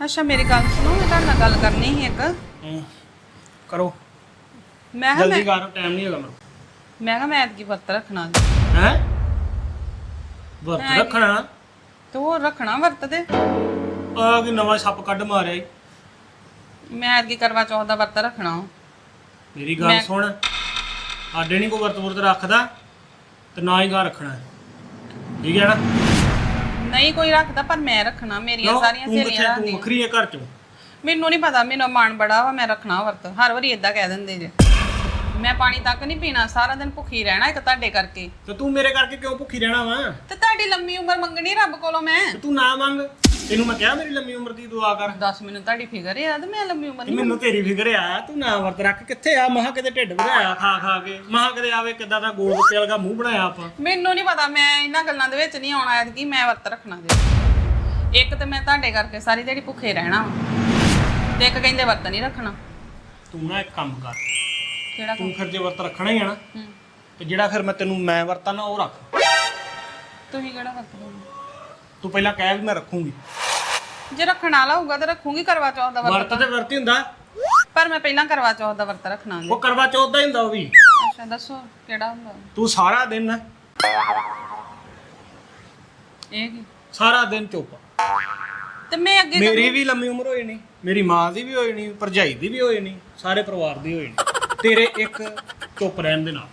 ਅੱਛਾ ਮੇਰੀ ਗੱਲ ਸੁਣੋ ਮੈਂ ਤੁਹਾਡੇ ਨਾਲ ਗੱਲ ਕਰਨੀ ਸੀ ਇੱਕ ਹੂੰ ਕਰੋ ਮੈਂ ਕਿਹਾ ਜਲਦੀ ਮੈਂ ਕਰ ਟਾਈਮ ਨਹੀਂ ਹੈਗਾ ਮੈਨੂੰ ਮੈਂ ਕਿਹਾ ਮੈਂ ਐਤਕੀ ਵਰਤ ਰੱਖਣਾ। ਹੈ ਵਰਤ ਰੱਖਣਾ ਤੇ ਉਹ ਰੱਖਣਾ ਵਰਤ ਦੇ ਆ ਕਿ ਨਵਾਂ ਸੱਪ ਕੱਢ ਮਾਰਿਆ ਈ। ਮੈਂ ਐਤਕੀ ਕਰਵਾ ਚੌਥ ਦਾ ਵਰਤ ਰੱਖਣਾ ਵਾ। ਮੇਰੀ ਗੱਲ ਸੁਣ ਆਡੇ ਨਹੀਂ ਕੋਈ ਵਰਤ ਵਰਤ ਰੱਖਦਾ ਤੇ ਨਾ ਹੀ ਘਰ ਰੱਖਣਾ। ਠੀਕ ਹੈ ਨਾ ਨਹੀਂ ਕੋਈ ਰੱਖਦਾ ਪਰ ਮੈਂ ਰੱਖਣਾ ਮੇਰੀਆਂ ਕਿਉਂ? ਸਾਰੀਆਂ ਤੂੰ ਸਹੇਲੀਆਂ ਕਿੱਥੇ ਤੂੰ ਰੱਖਦੀਆਂ। ਵੱਖਰੀ ਹੈ ਘਰ ਚੋਂ? ਮੈਨੂੰ ਨਹੀਂ ਪਤਾ ਮੈਨੂੰ ਮਨ ਬੜਾ ਵਾ ਮੈਂ ਰੱਖਣਾ ਵਰਤ। ਹਰ ਵਾਰੀ ਇਦਾਂ ਕਹਿ ਦਿੰਦੇ ਜੇ। ਮੈਂ ਪਾਣੀ ਤੱਕ ਨਹੀਂ ਪੀਣਾ ਸਾਰਾ ਦਿਨ ਭੁੱਖੀ ਰਹਿਣਾ ਇੱਕ ਤੁਹਾਡੇ ਕਰਕੇ। ਤੇ ਤੂੰ ਮੇਰੇ ਕਰਕੇ ਕਿਉਂ ਭੁੱਖੀ ਰਹਿਣਾ ਵਾ? ਤੇ ਤੁਹਾਡੀ ਲੰਮੀ ਉਮਰ ਮੰਗਣੀ ਰੱਬ ਕੋਲੋਂ ਮੈਂ। ਤੇ ਤੂੰ ਨਾ ਮੰਗ। ਤੈਨੂੰ ਮੈਂ ਕਿਹਾ ਮੇਰੀ ਲੰਮੀ ਉਮਰ ਦੀ ਦੁਆ ਕਰ। ਦੱਸ ਮੈਨੂੰ ਤੁਹਾਡੀ ਫਿਕਰ ਹੈ ਤੇ ਮੈਂ ਲੰਮੀ ਉਮਰ ਤੇ ਨਹੀਂ ਮੈਨੂੰ ਤੇਰੀ ਫਿਕਰ ਆ ਤੂੰ ਨਾ ਵਰਤ ਰੱਖ। ਕਿੱਥੇ ਆ? ਮਹਾ ਕਿਤੇ ਢਿੱਡ ਵਧਾਇਆ ਖਾ ਖਾ ਕੇ। ਮਹਾ ਕਿਤੇ ਆਵੇ ਕਿਦਾਂ ਦਾ ਗੋਲ ਗੱਪੇ ਵਰਗਾ ਮੂੰਹ ਬਣਾਇਆ ਆਪਾਂ। ਮੈਨੂੰ ਨਹੀਂ ਪਤਾ ਮੈਂ ਇਹਨਾਂ ਗੱਲਾਂ ਦੇ ਵਿੱਚ ਨਹੀਂ ਆਉਣਾ ਐਤਕੀ ਮੈਂ ਵਰਤ ਰੱਖਣਾ ਜੇ। ਇੱਕ ਤੇ ਮੈਂ ਤੁਹਾਡੇ ਕਰਕੇ ਸਾਰੀ ਦਿਹਾੜੀ ਭੁੱਖੇ ਰਹਿਣਾ ਵਾ ਤੇ ਇੱਕ ਕਹਿੰਦੇ ਵਰਤ ਨਹੀਂ ਰੱਖਣਾ। ਤੂੰ ਨਾ ਇੱਕ ਕੰਮ ਕਰ। ਕਿਹੜਾ ਤੂੰ ਫਿਰ ਜੇ ਵਰਤ ਰੱਖਣਾ ਹੀ ਆ ਨਾ ਹੂੰ। ਤੇ ਜਿਹੜਾ ਫਿਰ ਮੈਂ ਤੈਨੂੰ ਮੈਂ ਵਰਤਾਂ ਨਾ ਉਹ ਰੱਖ। ਤੁਸੀਂ ਕਿਹੜਾ ਵਰਤ ਲਓਗੇ? ਤੂੰ ਪਹਿਲਾਂ ਕਹਿ ਵੀ ਮੈਂ ਰੱਖੂੰਗੀ। ਜੇ ਰੱਖਣ ਵਾਲਾ ਹੋਊਗਾ ਤਾਂ ਰੱਖੂਗੀ ਕਰਵਾ ਚੌਥ ਦਾ ਵਰਤ ਵਰਤ ਤੇ ਵਰਤ ਹੀ ਹੁੰਦਾ। ਪਰ ਮੈਂ ਪਹਿਲਾਂ ਕਰਵਾ ਚੌਥ ਦਾ ਵਰਤ ਰੱਖਣਾ ਜੀ ਉਹ ਕਰਵਾ ਚੌਥ ਦਾ ਹੀ ਹੁੰਦਾ ਉਹ ਵੀ। ਅੱਛਾ ਦੱਸੋ ਕਿਹੜਾ ਹੁੰਦਾ? ਤੂੰ ਸਾਰਾ ਦਿਨ ਇਹ ਕੀ? ਸਾਰਾ ਦਿਨ ਚੁੱਪ। ਤੇ ਮੈਂ ਅੱਗੇ ਮੇਰੀ ਵੀ ਲੰਮੀ ਉਮਰ ਹੋਈ ਨਹੀਂ ਮੇਰੀ ਮਾਂ ਦੀ ਵੀ ਹੋਈ ਨਹੀਂ ਭਰਜਾਈ ਦੀ ਵੀ ਹੋਈ ਨਹੀਂ ਸਾਰੇ ਪਰਿਵਾਰ ਦੀ ਹੋਈ ਨਹੀਂ ਤੇਰੇ ਇੱਕ ਚੁੱਪ ਰਹਿਣ ਦੇ ਨਾਲ।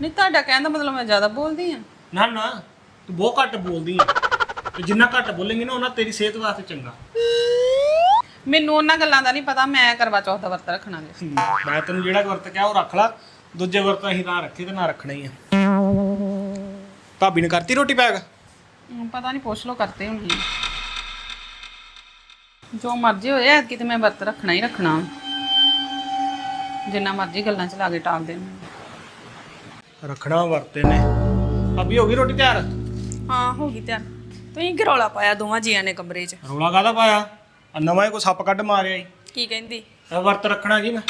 ਨਹੀਂ ਤੁਹਾਡਾ ਕਹਿਣ ਦਾ ਮਤਲਬ ਮੈਂ ਜ਼ਿਆਦਾ ਬੋਲਦੀ ਆ ਨਾ ਨਾ ਤੂੰ ਬਹੁਤ ਘੱਟ ਬੋਲਦੀ ਆ। ਤੇ ਜਿੰਨਾ ਘੱਟ ਬੋਲੇਂਗੀ ਨਾ ਉਹਨਾਂ ਤੇਰੀ ਸਿਹਤ ਵਾਸਤੇ ਚੰਗਾ। ਮੈਨੂੰ ਉਹਨਾਂ ਗੱਲਾਂ ਦਾ ਨਹੀਂ ਪਤਾ ਮੈਂ ਕਰਵਾ ਚੌਥ ਦਾ ਵਰਤ ਰੱਖਣਾ ਜੀ ਮੈਂ ਤੈਨੂੰ ਜਿਹੜਾ ਵਰਤ ਕਿਹਾ ਉਹ ਰੱਖ ਲੈ। ਦੂਜੇ ਵਰਤ ਅਸੀਂ ਨਾ ਰੱਖੇ ਤੇ ਨਾ ਰੱਖਣਾ ਹੀ ਆ। ਭਾਬੀ ਨੇ ਕਰਤੀ ਰੋਟੀ ਪੈਕ? ਹਮ, ਪਤਾ ਨਹੀਂ ਪੁੱਛ ਲੋ ਕਰਤੇ ਹੋਣੀ ਜੋ ਮਰਜ਼ੀ ਹੋਏ ਐਤਕੀ ਤੇ ਮੈਂ ਵਰਤ ਰੱਖਣਾ ਹੀ ਰੱਖਣਾ। ਜਿੰਨਾ ਮਰਜ਼ੀ ਗੱਲਾਂ ਚ ਲਾ ਕੇ ਟਾਲ ਦੇਣ। ਰੱਖਣਾ ਵਰਤੇ ਨੇ। ਭਾਬੀ ਹੋ ਗਈ ਰੋਟੀ ਤਿਆਰ? ਹਾਂ ਹੋ ਗਈ ਤਿਆਰ। ਤੁਸੀਂ ਕਿ ਰੌਲਾ ਪਾਇਆ ਦੋਵਾਂ ਜੀਆਂ ਨੇ ਕਮਰੇ 'ਚ? ਰੋਲਾ ਕਾਹਦਾ ਪਾਇਆ? ਆ ਨਵਾਂ ਹੀ ਕੋਈ ਸੱਪ ਕੱਢ ਮਾਰਿਆ ਈ ਕੀ ਕਹਿੰਦੀ? ਇਹ ਵਰਤ ਰੱਖਣਾ ਜੀ ਮੈਂ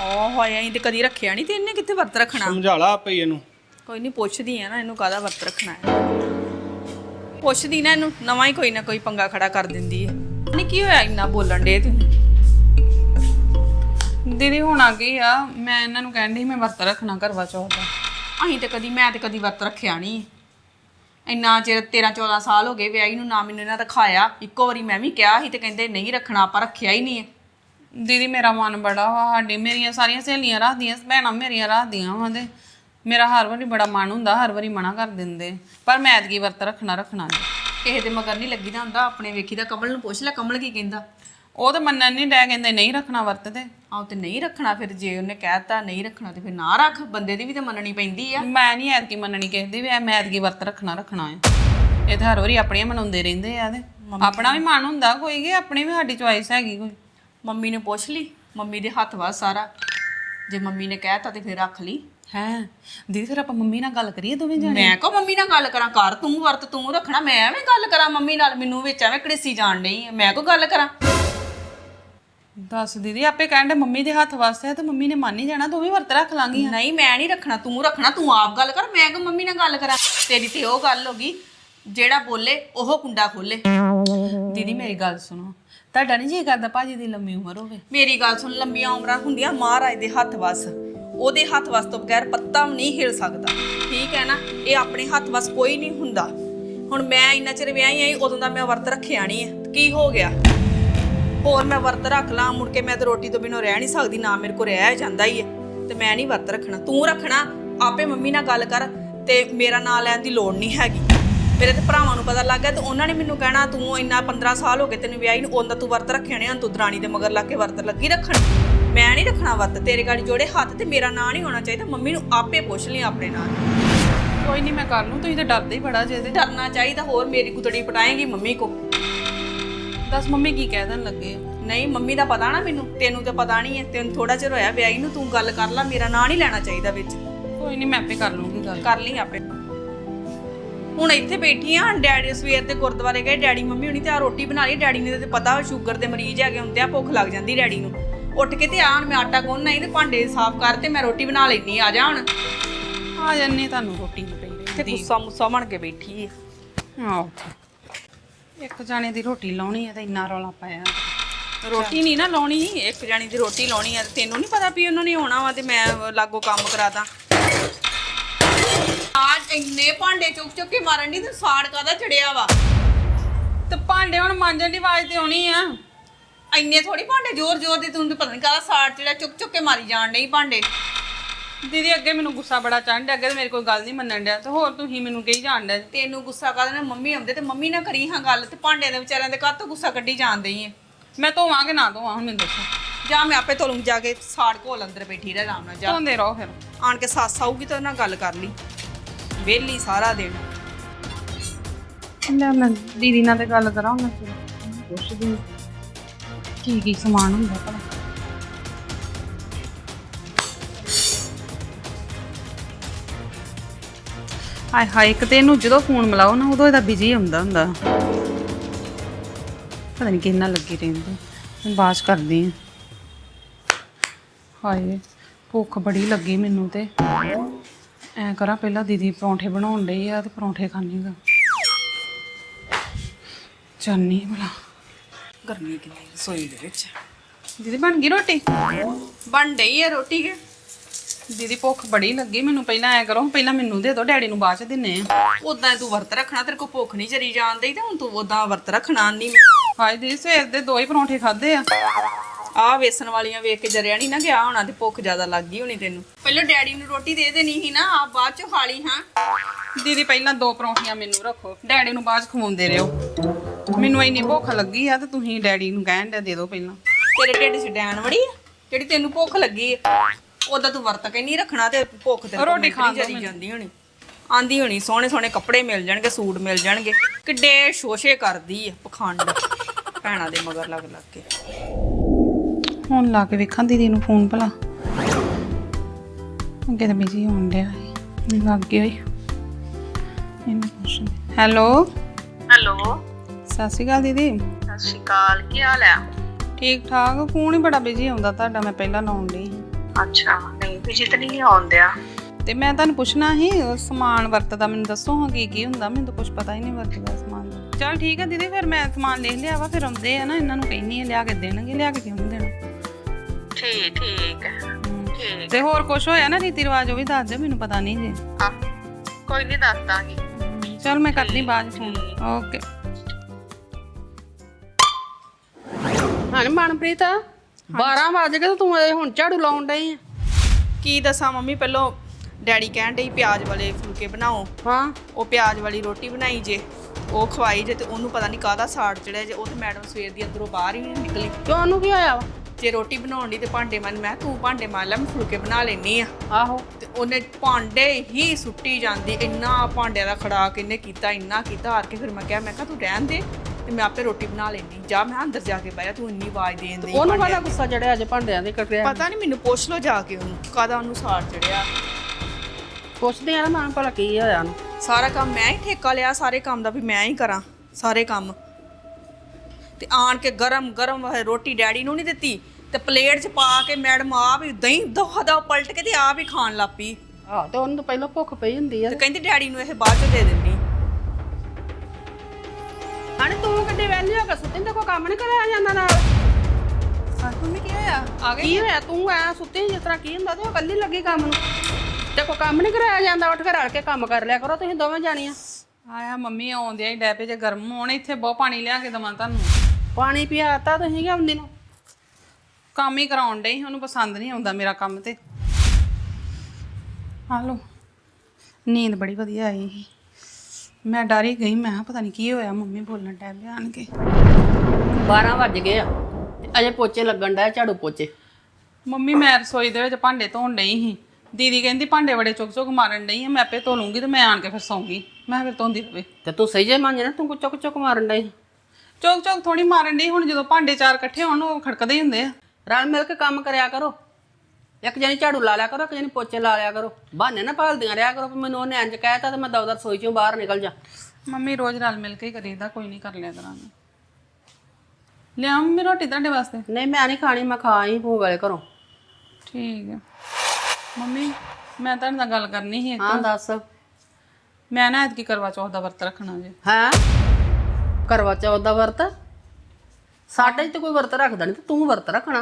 ਓ ਹੋਇਆ ਤੇ ਕਦੀ ਰੱਖਿਆ ਨਹੀਂ ਤੇ ਇਹਨੇ ਕਿੱਥੇ ਵਰਤ ਰੱਖਣਾ? ਸਮਝਾ ਲਾ ਆਪੇ ਹੀ ਇਹਨੂੰ। ਕੋਈ ਨਹੀਂ ਪੁੱਛਦੀ ਆ ਨਾ ਇਹਨੂੰ ਕਾਹਦਾ ਵਰਤ ਰੱਖਣਾ ਹੈ। ਪੁੱਛਦੀ ਨਾ ਇਹਨੂੰ ਨਵਾਂ ਹੀ ਕੋਈ ਨਾ ਕੋਈ ਪੰਗਾ ਖੜਾ ਕਰ ਦਿੰਦੀ ਹੈ। ਨਹੀਂ ਕੀ ਹੋਇਆ ਇੰਨਾ ਬੋਲਣ ਦੇ ਤੁਸੀਂ? ਦੀਦੀ ਹੁਣ ਆ ਗਈ ਆ। ਮੈਂ ਇਹਨਾਂ ਨੂੰ ਕਹਿਣ ਡਈ ਮੈਂ ਵਰਤ ਰੱਖਣਾ ਕਰਵਾ ਚੌਥ ਦਾ ਅਸੀਂ ਤੇ ਕਦੀ ਮੈਂ ਤੇ ਕਦੀ ਵਰਤ ਰੱਖਿਆ ਨਹੀਂ। ਇੰਨਾ ਚਿਰ 13 14 ਸਾਲ ਹੋ ਗਏ ਵਿਆਹੀ ਨੂੰ ਨਾ ਮੈਨੂੰ ਇਹਨਾਂ ਰਖਾਇਆ ਇੱਕੋ ਵਾਰੀ ਮੈਂ ਵੀ ਕਿਹਾ ਸੀ ਤੇ ਕਹਿੰਦੇ ਨਹੀਂ ਰੱਖਣਾ ਆਪਾਂ ਰੱਖਿਆ ਹੀ ਨਹੀਂ ਹੈ। ਦੀਦੀ ਮੇਰਾ ਮਨ ਬੜਾ ਵਾ ਸਾਡੀ ਮੇਰੀਆਂ ਸਾਰੀਆਂ ਸਹੇਲੀਆਂ ਰੱਖਦੀਆਂ ਭੈਣਾਂ ਮੇਰੀਆਂ ਰੱਖਦੀਆਂ ਵਾਂ ਤੇ ਮੇਰਾ ਹਰ ਵਾਰੀ ਬੜਾ ਮਨ ਹੁੰਦਾ ਹਰ ਵਾਰੀ ਮਨਾ ਕਰ ਦਿੰਦੇ। ਪਰ ਮੈਂ ਐਤਕੀ ਵਰਤ ਰੱਖਣਾ ਰੱਖਣਾ ਕਿਸੇ ਦੇ ਮਗਰ ਨਹੀਂ ਲੱਗੀਦਾ ਹੁੰਦਾ ਆਪਣੇ ਵੇਖੀਦਾ ਕਮਲ ਨੂੰ ਪੁੱਛ ਲੈ ਕਮਲ ਕੀ ਕਹਿੰਦਾ। ਉਹ ਤਾਂ ਮੰਨਣ ਨਹੀਂ ਡੈ ਕਹਿੰਦੇ ਨਹੀਂ ਰੱਖਣਾ ਵਰਤ ਤੇ ਆਹ ਤੇ ਨਹੀਂ ਰੱਖਣਾ ਫਿਰ ਜੇ ਉਹਨੇ ਕਹਿਤਾ ਨਹੀਂ ਰੱਖਣਾ ਤੇ ਫਿਰ ਨਾ ਰੱਖ ਬੰਦੇ ਦੀ ਵੀ ਤੇ ਮੰਨਣੀ ਪੈਂਦੀ ਆ। ਮੈਂ ਨਹੀਂ ਐਤਕੀ ਮੰਨਣੀ ਕਿਸੇ ਦੀ ਵੀ ਐ ਮੈਂ ਐਤਕੀ ਵਰਤ ਰੱਖਣਾ ਰੱਖਣਾ ਹੈ ਇਹ ਤਾਂ ਹਰ ਵਾਰੀ ਆਪਣੀਆਂ ਮਨਾਉਂਦੇ ਰਹਿੰਦੇ ਆ ਤੇ। ਆਪਣਾ ਵੀ ਮਨ ਹੁੰਦਾ ਕੋਈ ਕਿ ਆਪਣੀ ਵੀ ਸਾਡੀ ਚੁਆਇਸ ਹੈਗੀ ਕੋਈ। ਮੰਮੀ ਨੇ ਪੁੱਛ ਲਈ ਮੰਮੀ ਦੇ ਹੱਥ ਵਾ ਸਾਰਾ। ਜੇ ਮੰਮੀ ਨੇ ਕਹਿਤਾ ਤੇ ਫਿਰ ਰੱਖ ਲਈ। ਹੈ ਦੀਦੀ ਫਿਰ ਆਪਾਂ ਮੰਮੀ ਨਾਲ ਗੱਲ ਕਰੀਏ ਦੋਵੇਂ ਜਾਣੇ? ਮੈਂ ਕੋ ਮੰਮੀ ਨਾਲ ਗੱਲ ਕਰਾਂ? ਕਰ ਤੂੰ ਵਰਤ ਤੂੰ ਰੱਖਣਾ ਮੈਂ ਐਵੇਂ ਗੱਲ ਕਰਾਂ ਮੰਮੀ ਨਾਲ? ਮੈਨੂੰ ਵਿੱਚ ਐਵੇਂ ਕੜੇਸੀ ਜਾਣ ਨਹੀਂ ਮੈਂ ਕੋ ਗੱਲ ਕਰਾਂ? ਦੱਸ ਦੀਦੀ ਆਪੇ ਕਹਿੰਦੇ ਮੰਮੀ ਦੇ ਹੱਥ ਵਾਸਤੇ ਆ ਤੇ ਮੰਮੀ ਨੇ ਮੰਨ ਹੀ ਜਾਣਾ ਦੋਵੇਂ ਵਰਤ ਰੱਖ ਲਾਂਗੀ। ਨਹੀਂ ਮੈਂ ਨਹੀਂ ਰੱਖਣਾ ਤੂੰ ਰੱਖਣਾ ਤੂੰ ਆਪ ਗੱਲ ਕਰ ਮੈਂ ਕੋ ਮੰਮੀ ਨਾਲ ਗੱਲ ਕਰਾਂ? ਤੇਰੀ ਤੇ ਉਹ ਗੱਲ ਹੋ ਗਈ ਜਿਹੜਾ ਬੋਲੇ ਉਹ ਕੁੰਡਾ ਖੋਲੇ। ਦੀਦੀ ਮੇਰੀ ਗੱਲ ਸੁਣੋ ਤੁਹਾਡਾ ਨਹੀਂ ਜੀ ਕਰਦਾ ਭਾਜੀ ਦੀ ਲੰਮੀ ਉਮਰ ਹੋਵੇ? ਮੇਰੀ ਗੱਲ ਸੁਣ ਲੰਬੀਆਂ ਉਮਰਾਂ ਹੁੰਦੀਆਂ ਮਹਾਰਾਜ ਦੇ ਹੱਥ ਵਸ। ਉਹਦੇ ਹੱਥ ਵਸ ਤੋਂ ਬਗੈਰ ਪੱਤਾ ਵੀ ਨਹੀਂ ਹਿਲ ਸਕਦਾ। ਠੀਕ ਹੈ ਨਾ? ਇਹ ਆਪਣੇ ਹੱਥ ਵਸ ਕੋਈ ਨਹੀਂ ਹੁੰਦਾ। ਹੁਣ ਮੈਂ ਇੰਨਾ ਚਿਰ ਵਿਆਹੀ ਆਈ ਉਦੋਂ ਦਾ ਮੈਂ ਵਰਤ ਰੱਖਿਆ ਨਹੀਂ ਕੀ ਹੋ ਗਿਆ? ਹੋਰ ਮੈਂ ਵਰਤ ਰੱਖ ਲਾਂ ਮੁੜ ਕੇ ਮੈਂ ਤੇ ਰੋਟੀ ਤੋਂ ਬਿਨਾਂ ਰਹਿ ਨਹੀਂ ਸਕਦੀ ਨਾ ਮੇਰੇ ਕੋਲ ਰਹਿ ਜਾਂਦਾ ਹੀ ਹੈ। ਤੇ ਮੈਂ ਨਹੀਂ ਵਰਤ ਰੱਖਣਾ। ਤੂੰ ਰੱਖਣਾ ਆਪੇ ਮੰਮੀ ਨਾਲ ਗੱਲ ਕਰ ਤੇ ਮੇਰਾ ਨਾਂ ਲੈਣ ਦੀ ਲੋੜ ਨਹੀਂ ਹੈਗੀ। ਮੇਰੇ ਤੇ ਭਰਾਵਾਂ ਨੂੰ ਪਤਾ ਲੱਗ ਗਿਆ ਤੇ ਉਹਨਾਂ ਨੇ ਮੈਨੂੰ ਕਹਿਣਾ ਤੂੰ ਇੰਨਾ 15 ਸਾਲ ਹੋ ਗਏ ਤੈਨੂੰ ਵਿਆਹੀ ਨੂੰ onda ਤੂੰ ਵਰਤ ਰੱਖਿਆ ਨਹੀਂ ਤੂੰ ਦਰਾਣੀ ਦੇ ਮਗਰ ਲੱਗ ਕੇ ਵਰਤ ਲੱਗੀ ਰੱਖਣ। ਮੈਂ ਨਹੀਂ ਰੱਖਣਾ ਵਰਤ ਤੇਰੇ ਗਾੜੀ ਜੋੜੇ ਹੱਥ ਤੇ ਮੇਰਾ ਨਾਂ ਨਹੀਂ ਹੋਣਾ ਚਾਹੀਦਾ ਮੰਮੀ ਨੂੰ ਆਪੇ ਪੁੱਛ ਲਈ ਆਪਣੇ ਨਾਲ ਕੋਈ ਨਹੀਂ ਮੈਂ ਕਰ ਲੂੰ ਤੁਸੀਂ ਤਾਂ ਡਰਦੇ ਹੀ ਬੜਾ ਜੇ ਤੇ ਡਰਨਾ ਚਾਹੀਦਾ ਹੋਰ ਮੇਰੀ ਗੁੱਤੜੀ ਪਟਾਏਗੀ ਮੰਮੀ ਕੋ। ਦੱਸ ਮੰਮੀ ਕੀ ਕਹਿ ਦੇਣ ਲੱਗੇ ਆ? ਨਹੀਂ ਮੰਮੀ ਦਾ ਪਤਾ ਨਾ ਮੈਨੂੰ। ਤੈਨੂੰ ਤੇ ਪਤਾ ਨਹੀਂ ਹੈ। ਤੈਨੂੰ ਥੋੜਾ ਚਿਰ ਹੋਇਆ ਵਿਆਹੀ ਨੂੰ ਤੂੰ ਗੱਲ ਕਰ ਲੈ ਮੇਰਾ ਨਾਂ ਨਹੀਂ ਲੈਣਾ ਚਾਹੀਦਾ ਵਿੱਚ। ਕੋਈ ਨਹੀਂ ਮੈਂ ਆਪੇ ਕਰ ਲੂੰਗੀ ਗੱਲ। ਕਰ ਲਈ ਆਪੇ। ਹੁਣ ਇੱਥੇ ਬੈਠੀ ਆ ਡੈਡੀ ਸਵੇਰ ਦੇ ਗੁਰਦੁਆਰੇ ਗਏ ਡੈਡੀ ਮੰਮੀ ਹੁਣੀ ਤੇ ਆ ਰੋਟੀ ਬਣਾ ਲਈ। ਡੈਡੀ ਨੇ ਤੇ ਪਤਾ ਸ਼ੂਗਰ ਦੇ ਮਰੀਜ਼ ਹੈਗੇ ਹੁੰਦੇ ਆ ਭੁੱਖ ਲੱਗ ਜਾਂਦੀ ਡੈਡੀ ਨੂੰ। ਉੱਠ ਕੇ ਤੇ ਆਣ ਮੈਂ ਆਟਾ ਗੁੰਨਣਾ ਹੀ ਤੇ ਭਾਂਡੇ ਸਾਫ਼ ਕਰ ਤੇ ਮੈਂ ਰੋਟੀ ਬਣਾ ਲੈਣੀ ਆ। ਜਾ ਹੁਣ। ਆ ਜੰਨੇ ਤੁਹਾਨੂੰ ਰੋਟੀ ਨਹੀਂ ਪਈ ਤੇ ਗੁੱਸਾ ਮੁੱਸਾ ਬਣ ਕੇ ਬੈਠੀ ਹੈ ਆਹੋ। ਇੱਕ ਜਾਣੇ ਦੀ ਰੋਟੀ ਲਾਉਣੀ ਹੈ ਤੇ ਇੰਨਾ ਰੌਲਾ ਪਾਇਆ। ਰੋਟੀ ਨਹੀਂ ਨਾ ਲਾਉਣੀ ਇੱਕ ਜਾਣੀ ਦੀ ਰੋਟੀ ਲਾਉਣੀ ਤੇ ਤੈਨੂੰ ਨਹੀਂ ਪਤਾ ਵੀ ਉਹਨਾਂ ਨੇ ਆਉਣਾ ਵਾ ਤੇ ਮੈਂ ਲਾਗੋ ਕੰਮ ਕਰਾਦਾ ਆਜ ਇੰਨੇ ਭਾਂਡੇ ਚੁੱਕ ਚੁੱਕ ਕੇ ਮਾਰਨ ਦੀ ਤੇ ਸਾੜ ਕਾਦਾ ਚੜਿਆ ਵਾ? ਤੇ ਭਾਂਡੇ ਹੁਣ ਮਾਂਜਣ ਦੀ ਆਵਾਜ਼ ਤੇ ਆਉਣੀ ਆ। ਇੰਨੇ ਥੋੜੀ ਭਾਂਡੇ ਜ਼ੋਰ ਜ਼ੋਰ ਦੀ ਤੂੰ ਤੇ ਪਤਾ ਨਹੀਂ ਕਾਹਦਾ ਸਾੜ ਚੜਿਆ ਚੁੱਕ ਚੁੱਕ ਕੇ ਮਾਰੀ ਜਾਣ ਨਹੀਂ ਭਾਂਡੇ। ਦੀਦੀ ਅੱਗੇ ਮੈਨੂੰ ਗੁੱਸਾ ਬੜਾ ਚੜ੍ਹਦਾ ਅੱਗੇ ਤੇ ਮੇਰੇ ਕੋਈ ਗੱਲ ਨਹੀਂ ਮੰਨਣ ਡਿਆ ਤੇ ਹੋਰ ਤੁਸੀਂ ਮੈਨੂੰ ਕਹੀ ਜਾਣ ਡਿਆ ਤੈਨੂੰ ਗੁੱਸਾ ਕਾਹਦਾ ਨਾ ਮੰਮੀ ਆਉਂਦੇ ਤੇ ਮੰਮੀ ਨਾ ਕਰੀ ਹਾਂ ਗੱਲ ਤੇ ਭਾਂਡੇ ਦੇ ਵਿਚਾਰਿਆਂ ਦੇ ਕਾਹਤੋਂ ਗੁੱਸਾ ਕੱਢੀ ਜਾਂਦੇ ਹੀ ਮੈਂ ਧੋਵਾਂ ਕਿ ਨਾ ਧੋਵਾਂ ਹੁਣ ਮੈਨੂੰ ਦੱਸੋ। ਜਾਂ ਮੈਂ ਆਪੇ ਤੋਲੂੰ ਜਾ ਕੇ ਸਾੜ ਕੋਲ ਅੰਦਰ ਬੈਠੀ ਰਹਿ ਆਰਾਮ ਨਾਲ ਜਾ। ਧੋਂਦੇ ਰਹੋ ਫਿਰ। ਆਣ ਕੇ ਸੱਸ ਆਊਗੀ ਤਾਂ ਉਹਨਾਂ ਨਾਲ ਗੱਲ ਕਰ ਲਈ। ਵਿਹਲੀ ਸਾਰਾ ਦਿਨ। ਲੈ ਮੈਂ ਦੀਦੀ ਨਾਲ ਤੇ ਗੱਲ ਕਰਾਂ ਮੈਂ ਫਿਰ ਪੁੱਛਦੀ ਹਾਂ। ਕੀ ਕੀ ਸਮਾਨ ਹੁੰਦਾ ਭਲਾ? ਹਾਏ ਹਾਏ, ਇੱਕ ਤੇ ਇਹਨੂੰ ਜਦੋਂ ਫੋਨ ਮਿਲਾਓ ਨਾ, ਉਦੋਂ ਇਹਦਾ ਬਿਜ਼ੀ ਹੁੰਦਾ ਹੁੰਦਾ। ਪਤਾ ਨਹੀਂ ਕਿੰਨਾ ਲੱਗੀ ਰਹਿੰਦੀ। ਮੈਂ ਬਾਅਦ 'ਚ ਕਰਦੀ ਹਾਂ ਹਾਏ, ਭੁੱਖ ਬੜੀ ਲੱਗੀ ਮੈਨੂੰ ਤੇ। ਐ ਕਰਾਂ, ਪਹਿਲਾਂ ਦੀਦੀ ਪਰੌਂਠੇ ਬਣਾਉਣ ਡਈ ਆ, ਤੇ ਪਰੌਂਠੇ ਖਾਣੀਗਾ ਚੰਨੀ ਭਲਾ। ਗਰਮੀ ਕਿੰਨੀ ਰਸੋਈ ਦੇ ਵਿੱਚ। ਦੀਦੀ, ਬਣ ਗਈ ਰੋਟੀ? ਬਣ ਡਈ ਹੈ ਰੋਟੀ। ਕੇ ਦੀਦੀ ਭੁੱਖ ਬੜੀ ਲੱਗੀ ਮੈਨੂੰ ਪਹਿਲਾਂ ਐ ਕਰੋ ਪਹਿਲਾਂ ਮੈਨੂੰ ਦੇ ਦਿਓ ਡੈਡੀ ਨੂੰ ਬਾਅਦ ਚ ਦਿੰਨੇ ਆ। ਉਦਾਂ ਤੂੰ ਵਰਤ ਰੱਖਣਾ ਤੇਰੇ ਕੋ ਭੁੱਖ ਨਹੀਂ ਚਰੀ ਜਾਂਦੀ ਤੇ ਹੁਣ ਤੂੰ ਉਦਾਂ ਵਰਤ ਰੱਖਣਾ ਨਹੀਂ ਹਾਏ ਦੀਦੀ ਸਵੇਰ ਦੇ ਦੋ ਹੀ ਪਰੌਂਠੇ ਖਾਦੇ ਆ। ਆਹ ਵੇਸਣ ਵਾਲੀਆਂ ਵੇਖ ਕੇ ਜਰਿਆ ਨਹੀਂ ਨਾ ਗਿਆ ਹੋਣਾ ਤੇ ਭੁੱਖ ਜ਼ਿਆਦਾ ਲੱਗ ਗਈ ਹੋਣੀ ਤੈਨੂੰ। ਪਹਿਲਾਂ ਡੈਡੀ ਨੂੰ ਰੋਟੀ ਦੇ ਦੇਣੀ ਸੀ ਨਾ ਆ ਬਾਅਦ ਚ ਖਾ ਲਈ ਹਾਂ। ਦੀਦੀ ਪਹਿਲਾਂ ਦੋ ਪਰੌਂਠੀਆਂ ਮੈਨੂੰ ਰੱਖੋ ਡੈਡੀ ਨੂੰ ਬਾਅਦ ਚ ਖਵਾਉਂਦੇ ਰਹੋ। ਮੈਨੂੰ ਇੰਨੀ ਭੁੱਖ ਲੱਗੀ ਆ ਤੇ ਤੁਸੀਂ ਡੈਡੀ ਨੂੰ ਕਹਿਣ ਦੇ ਦੇ ਦਿਓ ਪਹਿਲਾਂ। ਤੇਰੇ ਢਿੱਡ 'ਚ ਡੈਣ ਵੜੀ ਆ ਜਿਹੜੀ ਤੈਨੂੰ ਭੁੱਖ ਲੱਗੀ ਆ। ਉਦਾਂ ਤੂੰ ਵਰਤ ਕੇ ਨਹੀਂ ਰੱਖਣਾ ਤੇ ਭੁੱਖ ਤੇ ਰੋਟੀ ਖਾਣ ਜਰੀ ਜਾਂਦੀ ਹੋਣੀ। ਆਂਦੀ ਹੋਣੀ ਸੋਹਣੇ ਸੋਹਣੇ ਕੱਪੜੇ ਮਿਲ ਜਾਣਗੇ ਸੂਟ ਮਿਲ ਜਾਣਗੇ। ਕਿੱਡੇ ਸ਼ੋਸ਼ੇ ਕਰਦੀ ਆ ਪਖੰਡ। ਭੈਣਾਂ ਦੇ ਮਗਰ ਲੱਗ ਲੱਗ ਕੇ। ਹੁਣ ਲਾ ਕੇ ਵੇਖਾਂ ਦੀਦੀ ਨੂੰ ਫੋਨ ਭਲਾ। ਅੱਗੇ ਤਾਂ ਬਿਜ਼ੀ ਹੋਣ ਡਿਆ ਸੀ। ਲੱਗ ਗਿਆ ਹੀ ਇਹਨੂੰ ਪੁੱਛਦੇ ਹੈਲੋ? ਹੈਲੋ? ਸਤਿ ਸ਼੍ਰੀ ਅਕਾਲ ਦੀਦੀ। ਸਤਿ ਸ਼੍ਰੀ ਅਕਾਲ ਕੀ ਹਾਲ ਹੈ ਠੀਕ ਠਾਕ। ਫੋਨ ਹੀ ਬੜਾ ਬਿਜ਼ੀ ਆਉਂਦਾ ਤੁਹਾਡਾ ਮੈਂ ਪਹਿਲਾਂ ਲਾਉਣ ਲਈ ਅੱਛਾ ਨਹੀਂ ਬਿਜ਼ੀ ਤਾਂ ਨਹੀਂ ਆਉਂਦਿਆ ਤੇ ਮੈਂ ਤੁਹਾਨੂੰ ਪੁੱਛਣਾ ਸੀ ਉਹ ਸਮਾਨ ਵਰਤਦਾ ਮੈਨੂੰ ਦੱਸੋ ਹਾਂ ਕੀ ਕੀ ਹੁੰਦਾ ਮੈਨੂੰ ਤਾਂ ਕੁਝ ਪਤਾ ਹੀ ਨਹੀਂ ਵਰਤਦਾ ਸਮਾਨ ਦਾ। ਚਲ ਠੀਕ ਹੈ ਦੀਦੀ ਫਿਰ ਮੈਂ ਸਮਾਨ ਲਿਖ ਲਿਆ ਵਾ ਫਿਰ ਆਉਂਦੇ ਆ ਨਾ ਇਹਨਾਂ ਨੂੰ ਕਹਿੰਨੀ ਆ ਲਿਆ ਕੇ ਦੇਣਗੇ ਲਿਆ ਕੇ ਕਿਉਂ ਨੀ ਦੇਣਾ? ਠੀਕ ਠੀਕ ਹੈ ਠੀਕ। ਤੇ ਹੋਰ ਕੁਝ ਹੋਇਆ ਨਾ ਰੀਤੀ ਰਿਵਾਜ ਉਹ ਵੀ ਦੱਸ ਦਿਓ ਮੈਨੂੰ ਪਤਾ ਨਹੀਂ ਜੀ। ਆ ਕੋਈ ਨਹੀਂ ਦੱਸ ਦਾਂਗੀ। ਚਲ ਮੈਂ ਕਰਦੀ ਬਾਅਦ ਫੋਨ ਓਕੇ ਹਾਂ ਮਨਪ੍ਰੀਤ? 12 ਵਜ ਗਏ ਤੇ ਤੂੰ ਇਹ ਹੁਣ ਝਾੜੂ ਲਾਉਣ ਡਈ ਆ? ਕੀ ਦੱਸਾਂ ਮੰਮੀ ਪਹਿਲਾਂ ਡੈਡੀ ਕਹਿਣ ਡਈ ਪਿਆਜ਼ ਵਾਲੇ ਫੁਲਕੇ ਬਣਾਓ। ਹਾਂ। ਉਹ ਪਿਆਜ਼ ਵਾਲੀ ਰੋਟੀ ਬਣਾਈ ਜੇ ਉਹ ਖਵਾਈ ਜੇ ਤੇ ਉਹਨੂੰ ਪਤਾ ਨਹੀਂ ਕਾਹਦਾ ਸਾੜ ਚੜਿਆ ਜੇ ਉਹ ਤੇ ਮੈਡਮ ਸਵੇਰ ਦੀ ਅੰਦਰੋਂ ਬਾਹਰ ਹੀ ਨਹੀਂ ਨਿਕਲੀ। ਕਿਉਂ ਉਹਨੂੰ ਕੀ ਹੋਇਆ ਵਾ? ਜੇ ਰੋਟੀ ਬਣਾਉਣ ਦੀ ਤੇ ਭਾਂਡੇ ਮਨ ਮੈਂ ਤੂੰ ਭਾਂਡੇ ਮਾਰ ਲੈ ਮੈਂ ਫੁਲਕੇ ਬਣਾ ਲੈਣੀ ਆ। ਆਹੋ। ਤੇ ਉਹਨੇ ਭਾਂਡੇ ਹੀ ਸੁੱਟੀ ਜਾਂਦੀ ਇੰਨਾ ਭਾਂਡਿਆਂ ਦਾ ਖੜਾ ਕਿੰਨੇ ਕੀਤਾ ਇੰਨਾ ਕੀਤਾ ਹਾਰ ਕੇ ਫਿਰ ਮੈਂ ਕਿਹਾ ਮੈਂ ਕਿਹਾ ਤੂੰ ਰਹਿਣ ਦੇ। ਤੇ ਮੈਂ ਆਪੇ ਰੋਟੀ ਬਣਾ ਲੈਣੀ ਜਾ ਮੈਂ ਅੰਦਰ ਜਾ ਕੇ ਬਹਿ ਜਾ ਤੂੰ ਇੰਨੀ ਆਵਾਜ਼ ਦੇਣ ਦੀ ਉਹਨੂੰ ਕਾਹਦਾ ਗੁੱਸਾ ਚੜਿਆ ਅੱਜ ਭਾਂਡਿਆਂ ਦੇ ਕੱਟਿਆ ਪਤਾ ਨਹੀਂ ਮੈਨੂੰ ਪੁੱਛ ਲਓ ਜਾ ਕੇ ਉਹਨੂੰ ਕਾਹਦਾ ਉਹਨੂੰ ਸਾੜ ਚੜਿਆ। ਪੁੱਛਦੇ ਆ ਨਾ ਮਾਂ ਭਲਾ ਕੀ ਹੋਇਆ ਉਹਨੂੰ। ਸਾਰਾ ਕੰਮ ਮੈਂ ਹੀ ਠੇਕਾ ਲਿਆ ਸਾਰੇ ਕੰਮ ਦਾ ਵੀ ਮੈਂ ਹੀ ਕਰਾਂ ਸਾਰੇ ਕੰਮ। ਤੇ ਆਣ ਕੇ ਗਰਮ ਗਰਮ ਰੋਟੀ ਡੈਡੀ ਨੂੰ ਨਹੀਂ ਦਿੱਤੀ ਤੇ ਪਲੇਟ 'ਚ ਪਾ ਕੇ ਮੈਡਮ ਆਪ ਹੀ ਦਹੀਂ ਦਵਾ ਦਾ ਪਲਟ ਕੇ ਤੇ ਆਪ ਹੀ ਖਾਣ ਲੱਪੀ ਆਹ ਤੇ ਉਹਨੂੰ ਤਾਂ ਪਹਿਲਾਂ ਭੁੱਖ ਪਈ ਹੁੰਦੀ ਆ। ਤੇ ਕਹਿੰਦੀ ਡੈਡੀ ਨੂੰ ਇਹ ਬਾਅਦ 'ਚ ਦੇ ਦਿੰਦੀ। ਹਣ ਤੂੰ ਕਿੱਡੇ ਵੈਲੀ ਹੋ ਕੇ ਸੁੱਤੀ ਤੇ ਕੋਈ ਕੰਮ ਨਹੀਂ ਕਰਿਆ ਜਾਂਦਾ ਨਾਲ। ਮੰਮੀ ਕੀ ਹੋਇਆ? ਆ ਕੀ ਹੋਇਆ? ਤੂੰ ਐ ਸੁੱਤੀ ਜਿਸ ਤਰ੍ਹਾਂ ਕੀ ਹੁੰਦਾ ਤੇ ਉਹ ਕੱਲੀ ਲੱਗੀ ਕੰਮ ਨੂੰ। ਤੇ ਕੋਈ ਕੰਮ ਨਹੀਂ ਕਰਾਇਆ ਜਾਂਦਾ ਉੱਠ ਕੇ ਰਲ ਕੇ ਕੰਮ ਕਰ ਲਿਆ ਕਰੋ ਤੁਸੀਂ ਦੋਵੇਂ ਜਾਣੀਆਂ। ਆਇਆ ਮੰਮੀ ਆਉਂਦਿਆਂ ਹੀ ਡੈਪੇ ਜੇ ਗਰਮ। ਹੋਣ ਇੱਥੇ ਬਹੁਤ ਪਾਣੀ ਲਿਆ ਕੇ ਦਵਾਂ ਤੁਹਾਨੂੰ। ਪਾਣੀ ਪਿਆਤਾ ਤੁਸੀਂ ਕਿ ਆਉਂਦੀ ਨੂੰ? ਕੰਮ ਹੀ ਕਰਾਉਣ ਡਈ ਉਹਨੂੰ ਪਸੰਦ ਨਹੀਂ ਆਉਂਦਾ ਮੇਰਾ ਕੰਮ ਤੇ। ਹਾਲੋ ਨੀਂਦ ਬੜੀ ਵਧੀਆ ਆਈ ਸੀ। ਮੈਂ ਡਰ ਹੀ ਗਈ ਮੈਂ ਕਿਹਾ ਪਤਾ ਨਹੀਂ ਕੀ ਹੋਇਆ ਮੰਮੀ ਬੋਲਣ ਟੈ ਆਣ ਕੇ 12 ਵੱਜ ਗਏ ਆ ਤੇ ਅਜੇ ਪੋਚੇ ਲੱਗਣ ਡਿਆ ਝਾੜੂ ਪੋਚੇ। ਮੰਮੀ ਮੈਂ ਰਸੋਈ ਦੇ ਵਿੱਚ ਭਾਂਡੇ ਧੋਣ ਡਈ ਸੀ। ਦੀਦੀ ਕਹਿੰਦੀ ਭਾਂਡੇ ਬੜੇ ਚੁੱਕ ਚੁੱਕ ਮਾਰਨ ਡਈ ਆ ਮੈਂ ਆਪੇ ਧੋ ਲੂੰਗੀ ਤੇ ਮੈਂ ਆਣ ਕੇ ਫਿਰ ਸੌਂਗੀ। ਮੈਂ ਫਿਰ ਧੋਂਦੀ ਰਵੇ। ਤੇ ਤੂੰ ਸਹੀ ਜੇ ਮੰਨ ਨਾ ਤੂੰ ਚੁੱਕ ਚੁੱਕ ਮਾਰਨ ਡਈ। ਚੁੱਕ ਚੁੱਕ ਥੋੜੀ ਮਾਰਨ ਡਈ ਹੁਣ ਜਦੋਂ ਭਾਂਡੇ ਚਾਰ ਇਕੱਠੇ ਹੋਣ ਉਹ ਖੜਕਦੇ ਹੀ ਹੁੰਦੇ ਆ। ਰਲ ਮਿਲ ਕੇ ਕੰਮ ਕਰਿਆ ਕਰੋ। ਇੱਕ ਜਣੀ ਝਾੜੂ ਲਾ ਲਿਆ ਕਰੋ ਇੱਕ ਜਣੀ ਪੋਚੇ ਲਾ ਲਿਆ ਕਰੋ। ਬਹਾਨੇ ਨਾ ਭਾਲਦੀਆਂ ਰਿਹਾ ਕਰੋ ਵੀ ਮੈਨੂੰ ਉਹਨੇ ਇੰਜ ਕਹਿਤਾ ਤੇ ਮੈਂ ਦਵਦਾ ਰਸੋਈ ਚੋਂ ਬਾਹਰ ਨਿਕਲ ਜਾ। ਮੰਮੀ ਰੋਜ਼ ਰਲ ਮਿਲ ਕੇ ਹੀ ਕਰੀਦਾ ਕੋਈ ਨਹੀਂ ਕਰ ਲਿਆ ਕਰਾਂਗੇ। ਲਿਆ ਮੰਮੀ ਰੋਟੀ ਤੁਹਾਡੇ ਵਾਸਤੇ। ਨਹੀਂ ਮੈਂ ਨਹੀਂ ਖਾਣੀ ਮੈਂ ਖਾ ਹੀ ਭੂਗ ਵਾਲੇ ਘਰੋਂ। ਠੀਕ ਹੈ ਮੰਮੀ ਮੈਂ ਤੁਹਾਡੇ ਨਾਲ ਗੱਲ ਕਰਨੀ ਸੀ ਇੱਕ। ਹਾਂ ਦੱਸ। ਮੈਂ ਨਾ ਐਤਕੀ ਕਰਵਾ ਚੌਥ ਦਾ ਵਰਤ ਰੱਖਣਾ ਜੇ। ਹਾਂ? ਕਰਵਾ ਚੌਥ ਦਾ ਵਰਤ? ਸਾਡੇ 'ਚ ਤਾਂ ਕੋਈ ਵਰਤ ਰੱਖਦਾ ਨਹੀਂ ਤੇ ਤੂੰ ਵਰਤ ਰੱਖਣਾ।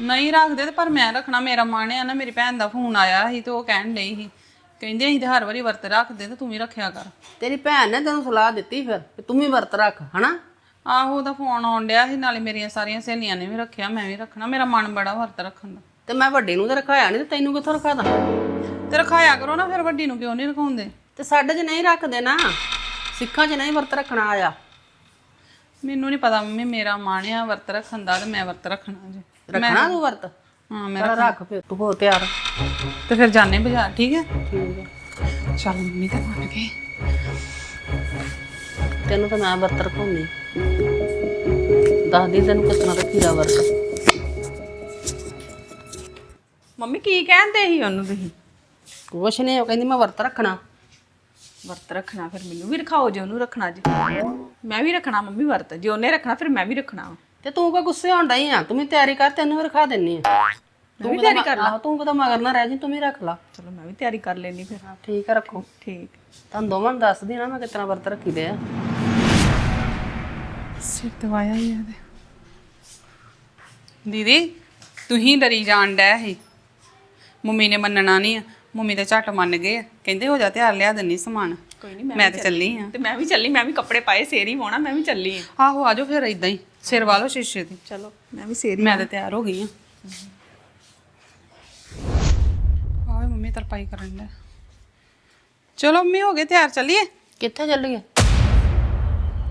ਨਹੀਂ ਰੱਖਦੇ ਤੇ ਪਰ ਮੈਂ ਰੱਖਣਾ ਮੇਰਾ ਮਨ ਆ ਨਾ ਮੇਰੀ ਭੈਣ ਦਾ ਫੋਨ ਆਇਆ ਸੀ ਤੇ ਉਹ ਕਹਿਣ ਡਈ ਸੀ। ਕਹਿੰਦੇ ਅਸੀਂ ਤੇ ਹਰ ਵਾਰੀ ਵਰਤ ਰੱਖਦੇ ਤੇ ਤੂੰ ਵੀ ਰੱਖਿਆ ਕਰ। ਤੇਰੀ ਭੈਣ ਨੇ ਤੈਨੂੰ ਸਲਾਹ ਦਿੱਤੀ ਫਿਰ ਕਿ ਤੂੰ ਵੀ ਵਰਤ ਰੱਖ ਹਨਾ? ਆਹੋ ਉਹਦਾ ਫੋਨ ਆਉਣ ਡਿਆ ਸੀ ਨਾਲੇ ਮੇਰੀਆਂ ਸਾਰੀਆਂ ਸਹੇਲੀਆਂ ਨੇ ਵੀ ਰੱਖਿਆ ਮੈਂ ਵੀ ਰੱਖਣਾ ਮੇਰਾ ਮਨ ਬੜਾ ਵਰਤ ਰੱਖਣ ਦਾ। ਤੇ ਮੈਂ ਵੱਡੀ ਨੂੰ ਤਾਂ ਰਖਾਇਆ ਨਹੀਂ ਤੇ ਤੈਨੂੰ ਕਿੱਥੋਂ ਰਖਾਦਾ ਤੇ ਰਖਾਇਆ ਕਰੋ ਨਾ ਫਿਰ ਵੱਡੀ ਨੂੰ ਕਿਉਂ ਨਹੀਂ ਰਖਾਉਂਦੇ? ਤੇ ਸਾਡੇ 'ਚ ਨਹੀਂ ਰੱਖਦੇ ਨਾ ਸਿੱਖਾਂ 'ਚ ਨਹੀਂ ਵਰਤ ਰੱਖਣਾ ਆਇਆ। ਮੈਨੂੰ ਨਹੀਂ ਪਤਾ ਮੰਮੀ ਮੇਰਾ ਮਨ ਆ ਵਰਤ ਰੱਖਣ ਦਾ ਤੇ ਮੈਂ ਵਰਤ ਰੱਖਣਾ ਜੀ। ਰੱਖਣਾ? ਤੂੰ ਵਰਤ। ਹਾਂ ਮੈਂ ਚੱਲ ਰੱਖ ਫਿਰ ਤੂੰ ਹੋ ਤਿਆਰ। ਤੇ ਫਿਰ ਜਾਣੇ ਬਾਜ਼ਾਰ ਠੀਕ ਹੈ? ਠੀਕ ਹੈ। ਚੱਲ ਮੰਮੀ ਤੇ ਮੰਨ ਗਏ। ਤੈਨੂੰ ਤਾਂ ਮੈਂ ਵਰਤ ਰਖਾਉਣੀ ਦੱਸਦੀ ਤੈਨੂੰ ਕਿਸ ਤਰ੍ਹਾਂ ਰੱਖੀਦਾ ਵਰਤ। ਮੰਮੀ ਕੀ ਕਹਿੰਦੇ ਸੀ ਉਹਨੂੰ ਤੁਸੀਂ? ਕੁਛ ਨਹੀਂ ਉਹ ਕਹਿੰਦੀ ਮੈਂ ਵਰਤ ਰੱਖਣਾ। ਵਰਤ ਰੱਖਣਾ ਫਿਰ ਮੈਨੂੰ ਵੀ ਰਖਾਓ ਜੇ ਉਹਨੂੰ ਰੱਖਣਾ ਜੀ। ਮੈਂ ਵੀ ਰੱਖਣਾ ਮੰਮੀ ਵਰਤ ਜੇ ਉਹਨੇ ਰੱਖਣਾ ਫਿਰ ਮੈਂ ਵੀ ਰੱਖਣਾ। ਤੇ ਤੂੰ ਕੋ ਗੁੱਸੇ ਹੋਣ ਡਈ ਆ? ਤੂੰ ਵੀ ਤਿਆਰੀ ਕਰ ਤੈਨੂੰ ਵੀ ਰਖਾ ਦਿੰਨੀ ਆ। ਮੈਂ ਵੀ ਤਿਆਰੀ ਕਰ ਲਾ। ਤੂੰ ਕਦੋਂ ਮਗਰ ਨਾ ਰਹਿ ਜੀ ਤੂੰ ਵੀ ਰੱਖ ਲਾ। ਚਲੋ ਮੈਂ ਵੀ ਤਿਆਰੀ ਕਰ ਲੈਣੀ ਫਿਰ। ਹਾਂ, ਠੀਕ ਆ ਰੱਖੋ। ਠੀਕ। ਤੁਹਾਨੂੰ ਦੋਵਾਂ ਨੂੰ ਦੱਸਦੀ ਨਾ ਮੈਂ ਕਿਤਨਾ ਵਰਤ ਰੱਖੀਦੇ ਆ। ਸਿਰ ਦਵਾਇਆ ਹੀ ਇਹਦੇ। ਦੀਦੀ ਤੁਸੀਂ ਡਰੀ ਜਾਣ ਡੈ ਸੀ। ਮੰਮੀ ਨੇ ਮੰਨਣਾ ਨਹੀਂ ਆ। ਮੰਮੀ ਤੇ ਝੱਟ ਮੰਨ ਗਏ ਆ। ਕਹਿੰਦੇ ਹੋ ਜਾ ਤਿਆਰ ਲਿਆ ਦਿੰਨੀ ਸਮਾਨ। ਕੋਈ ਨਹੀਂ ਮੈਂ ਤੇ ਚੱਲੀ ਆ। ਤੇ ਮੈਂ ਵੀ ਚੱਲੀ ਮੈਂ ਵੀ ਕੱਪੜੇ ਪਾਏ ਸੇਰ ਹੀ ਪਾਉਣਾ ਮੈਂ ਵੀ ਚੱਲੀ ਆ। ਆਹੋ ਆਜੋ ਫਿਰ ਇਦਾਂ ਹੀ ਸਿਰ ਵਾਲੋ ਸ਼ੀਸ਼ੇ ਦੀ ਚਲੋ ਮੈਂ ਵੀ ਸੇਰ ਮੈਂ ਤੇ ਤਿਆਰ ਹੋ ਗਈ ਆ। ਆਵੇ ਮੰਮੀ ਤਰਪਾਈ ਕਰਨ ਦਾ ਚਲੋ ਮੰਮੀ ਹੋ ਗਏ ਤਿਆਰ ਚੱਲੀਏ? ਕਿੱਥੇ ਚੱਲੀਏ?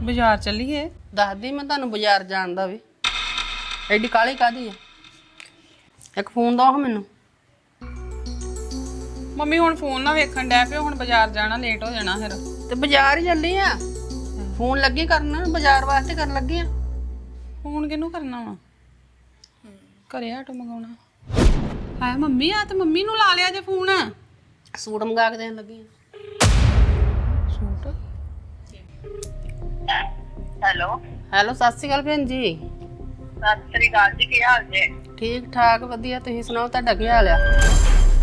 ਬਾਜ਼ਾਰ ਚੱਲੀਏ। ਦੱਸਦੀ ਮੈਂ ਤੁਹਾਨੂੰ ਬਾਜ਼ਾਰ ਜਾਣ ਦਾ ਵੀ। ਐਡੀ ਕਾਲੀ ਕਾਦੀ ਆ? ਇੱਕ ਫੋਨ ਦੋ ਮੈਨੂੰ। ਮੰਮੀ ਹੁਣ ਫੋਨ ਨਾ ਵੇਖਣ ਡੈ ਪਿਓ ਹੁਣ ਬਾਜ਼ਾਰ ਜਾਣਾ ਲੇਟ ਹੋ ਜਾਣਾ ਫਿਰ। ਤੇ ਬਾਜ਼ਾਰ ਹੀ ਚੱਲੀ ਆ। ਫੋਨ ਲੱਗੀ ਕਰਨ ਬਾਜ਼ਾਰ ਵਾਸਤੇ ਕਰਨ ਲੱਗੀ ਆ। ਫੋਨ ਕਿਹਨੂੰ ਕਰਨਾ ਵਾ? ਘਰੇ ਆਟੋ ਮੰਗਾਉਣਾ। ਹਾਏ ਮੰਮੀ ਆ ਤੇ ਮੰਮੀ ਨੂੰ ਲਾ ਲਿਆ ਜੇ ਫੋਨ। ਸੂਟ ਮੰਗਾ ਕੇ ਦੇਣ ਲੱਗੀ ਆ। ਸੂਟ? ਹੈਲੋ। ਹੈਲੋ ਸਤਿ ਸ਼੍ਰੀ ਅਕਾਲ ਭੈਣ ਜੀ। ਸਤਿ ਸ੍ਰੀ ਅਕਾਲ ਜੀ ਕੀ ਹਾਲ ਜੇ? ਠੀਕ ਠਾਕ ਵਧੀਆ ਤੁਸੀਂ ਸੁਣਾਓ ਤੁਹਾਡਾ ਕੀ ਹਾਲ ਆ?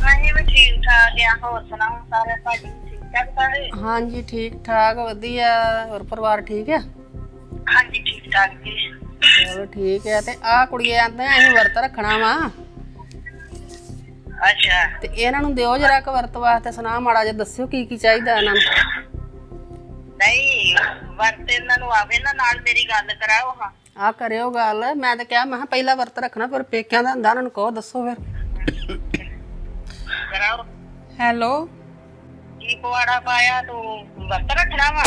ਵੀ ਠੀਕ ਠਾਕ ਆ ਹੋਰ ਸੁਣਾਓ ਸਾਰੇ ਭਾਜੀ ਠੀਕ ਠਾਕ ਸਾਰੇ? ਹਾਂਜੀ ਠੀਕ ਠਾਕ ਵਧੀਆ। ਹੋਰ ਪਰਿਵਾਰ ਠੀਕ ਆ? ਹਾਂਜੀ ਠੀਕ ਠਾਕ ਜੀ। ਚਲੋ ਠੀਕ ਹੈ ਤੇ ਆਹ ਕੁੜੀਏ ਆਂਦੇ ਆ ਅਸੀਂ ਵਰਤ ਰੱਖਣਾ ਵਾ। ਅੱਛਾ। ਤੇ ਇਹਨਾਂ ਨੂੰ ਦਿਓ ਜਰਾ ਕੁ ਵਰਤ ਵਾਸਤੇ ਸੁਣਾ ਮਾੜਾ ਜਿਹਾ ਦੱਸਿਓ ਕੀ ਕੀ ਚਾਹੀਦਾ ਇਹਨਾਂ ਨੂੰ। ਨਹੀਂ ਵਰਤ ਇਹਨਾਂ ਨੂੰ ਆਵੇ ਨਾ ਨਾਲ ਮੇਰੀ ਗੱਲ ਕਰਾਓ ਹਾਂ। ਆ ਕਰਿਓ ਗੱਲ। ਮੈਂ ਤਾਂ ਕਿਹਾ ਮੈਂ ਕਿਹਾ ਪਹਿਲਾ ਵਰਤ ਰੱਖਣਾ ਫਿਰ ਪੇਕਿਆਂ ਦਾ ਹੁੰਦਾ ਉਹਨਾਂ ਨੂੰ ਕਹੋ ਦੱਸੋ ਫਿਰ। ਕਰਾਓ ਹੈਲੋ। ਕੀ ਪਵਾੜਾ ਪਾਇਆ ਤੂੰ? ਵਰਤ ਰੱਖਣਾ ਵਾ?